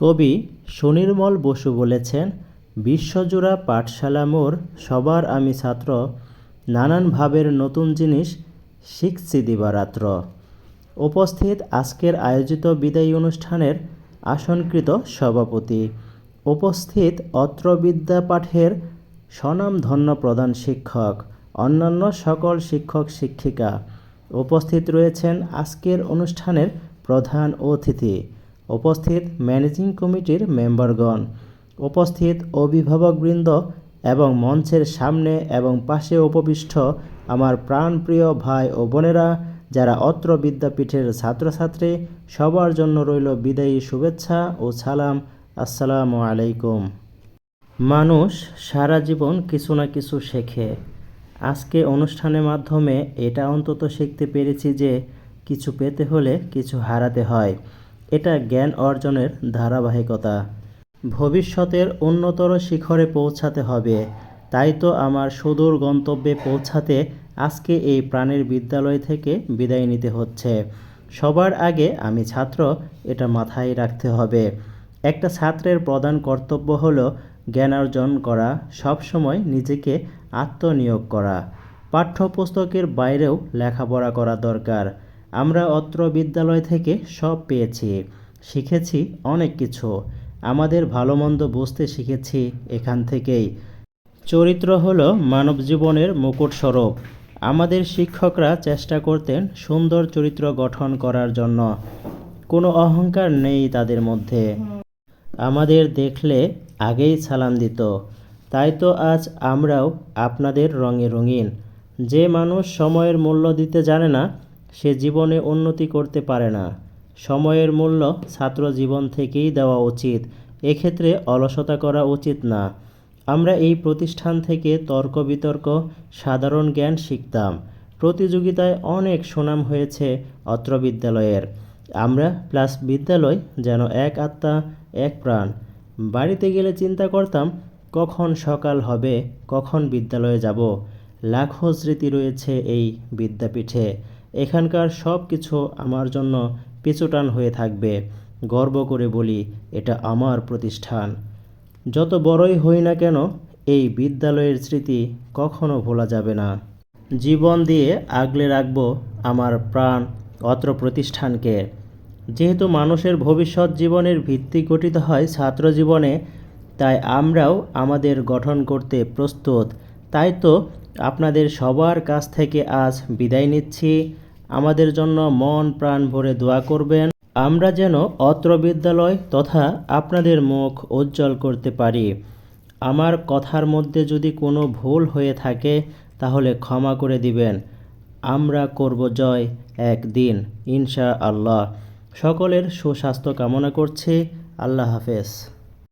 কবি সুনির্মল বসু বলেছেন, বিশ্বজোড়া পাঠশালা মোর, সবার আমি ছাত্র। নানান ভাবের নতুন জিনিস শিখছি দিবারাত্র। উপস্থিত আজকের আয়োজিত বিদায়ী অনুষ্ঠানের আসনকৃত সভাপতি। উপস্থিত অত্র বিদ্যা পাঠের স্বনামধন্য প্রধান শিক্ষক, অন্যান্য সকল শিক্ষক শিক্ষিকা। উপস্থিত রয়েছেন আজকের অনুষ্ঠানের প্রধান অতিথি। উপস্থিত ম্যানেজিং কমিটির মেম্বারগণ, উপস্থিত অভিভাবকবৃন্দ এবং মঞ্চের সামনে এবং পাশে উপবিষ্ট আমার প্রাণপ্রিয় ভাই ও বোনেরা, যারা অত্র বিদ্যাপীঠের ছাত্রছাত্রী, সবার জন্য রইল বিদায়ী শুভেচ্ছা ও সালাম। আসসালামু আলাইকুম। মানুষ সারা জীবন কিছু না কিছু শেখে। আজকে অনুষ্ঠানের মাধ্যমে এটা অন্তত শিখতে পেরেছি যে কিছু পেতে হলে কিছু হারাতে হয়। এটা জ্ঞান অর্জনের ধারাবাহিকতা। ভবিষ্যতের উন্নতর শিখরে পৌঁছাতে হবে। তাই তো আমার সুদূর গন্তব্যে পৌঁছাতে আজকে এই প্রাণের বিদ্যালয় থেকে বিদায় নিতে হচ্ছে। সবার আগে আমি ছাত্র, এটা মাথায় রাখতে হবে। একটা ছাত্রের প্রধান কর্তব্য হলো জ্ঞান অর্জন করা, সবসময় নিজেকে আত্মনিয়োগ করা। পাঠ্যপুস্তকের বাইরেও লেখাপড়া করা দরকার। আমরা অত্র বিদ্যালয় থেকে সব পেয়েছি, শিখেছি অনেক কিছু। আমাদের ভালো মন্দ বুঝতে শিখেছি এখান থেকেই। চরিত্র হলো মানব জীবনের মুকুট স্বরূপ। আমাদের শিক্ষকরা চেষ্টা করতেন সুন্দর চরিত্র গঠন করার জন্য। কোনো অহংকার নেই তাদের মধ্যে। আমাদের দেখলে আগেই সালাম দিত। তাই তো আজ আমরাও আপনাদের রঙে রঙিন। যে মানুষ সময়ের মূল্য দিতে জানে না সে জীবনে উন্নতি করতে পারে না। সময়ের মূল্য ছাত্র জীবন থেকেই দেওয়া উচিত। এক্ষেত্রে অলসতা করা উচিত না। আমরা এই প্রতিষ্ঠান থেকে তর্ক বিতর্ক, সাধারণ জ্ঞান শিখতাম। প্রতিযোগিতায় অনেক সুনাম হয়েছে অত্র বিদ্যালয়ের। আমরা প্লাস বিদ্যালয় যেন এক আত্মা, এক প্রাণ। বাড়িতে গেলে চিন্তা করতাম, কখন সকাল হবে, কখন বিদ্যালয়ে যাব? লাখো স্মৃতি রয়েছে এই বিদ্যাপীঠে। এখানকার সব কিছু আমার জন্য পিছুটান হয়ে থাকবে। গর্ব করে বলি, এটা আমার প্রতিষ্ঠান। যত বড়ই হই না কেন, এই বিদ্যালয়ের স্মৃতি কখনো ভোলা যাবে না। জীবন দিয়ে আগলে রাখব আমার প্রাণ অত্র প্রতিষ্ঠানকে। যেহেতু মানুষের ভবিষ্যৎ জীবনের ভিত্তি গঠিত হয় ছাত্র জীবনে, তাই আমরাও আমাদের গঠন করতে প্রস্তুত। তাই তো আপনাদের সবার কাছ থেকে আজ বিদায় নিচ্ছি। আমাদের জন্য মন প্রাণ ভরে দোয়া করবেন। আমরা যেন অত্র বিদ্যালয় তথা আপনাদের মুখ উজ্জ্বল করতে পারি। আমার কথার মধ্যে যদি কোনো ভুল হয়ে থাকে, তাহলে ক্ষমা করে দিবেন। আমরা করব জয় একদিন ইনশা আল্লাহ সকলের সুস্বাস্থ্য কামনা করছি। আল্লাহ হাফেজ।